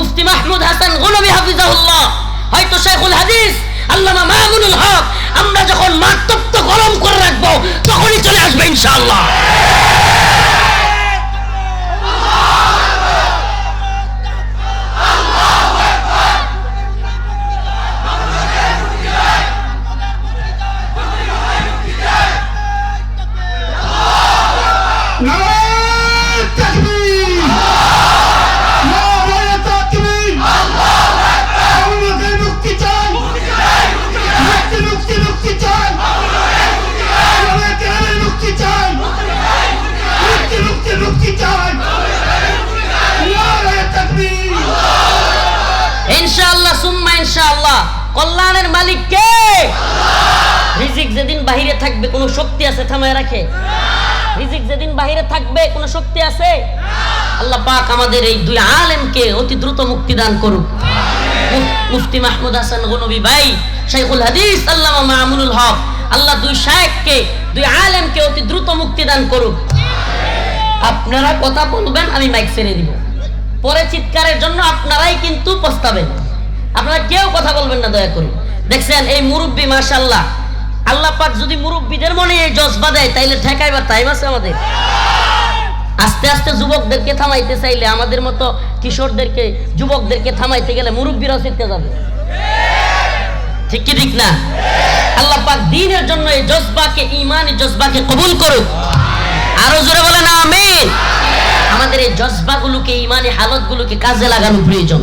মুফতি মাহমুদ হাসান গুনবি হাফিজাহুল্লাহ। হয়তো শেখুল হাদিস, আল্লামা মাহমুদুল হক, আমরা যখন মাতৃত্ব গরম করে রাখব, তখনই চলে আসবে ইনশাআল্লাহ। নারায়ণ ইনশাআল্লাহ। কল্যাণের মালিক কে? রিজিক যেদিন বাহিরে থাকবে, কোনো শক্তি আছে থামায় রাখে? রিজিক যেদিন বাহিরে থাকবে, কোনো শক্তি আছে? আল্লাহ পাক আমাদের এই দুই আলেমকে অতি দ্রুত মুক্তি দান করুক। মুফতি মাহমুদ হাসান গনবী ভাই, শাইখুল হাদিস, আল্লামা মামুনুল হক, আল্লাহ দুই শায়েখকে দুই আলেমকে অতি দ্রুত মুক্তি দান করুক। আপনারা কথা বলবেন, আমি মাইক ছেড়ে দিব। পরে চিৎকারের জন্য আপনারাই কিন্তু পস্তাবেন। আপনারা কেউ কথা বলবেন না, দয়া করে। দেখছেন, এই মুরব্বী মাশাল্লাহ আল্লাহ পাক যদি মুরব্বীদের মনে এই জজবা দেয়, তাইলে ঠেকাইবার টাইম আছে আমাদের। আস্তে আস্তে যুবকদেরকে থামাইতে চাইলে আমাদের মতো কিশোরদেরকে, যুবকদেরকে থামাইতে গেলে মুরব্বীরাও শিখতে যাবে। ঠিক কি ঠিক না? আল্লাহ পাক দিনের জন্য এই জজবাকে ইমানি জজবাকে কবুল করুক। আরও জোরে বলে না আমিন। আমাদের এই জজবাগুলোকে ইমানি হালতগুলোকে কাজে লাগানো প্রয়োজন।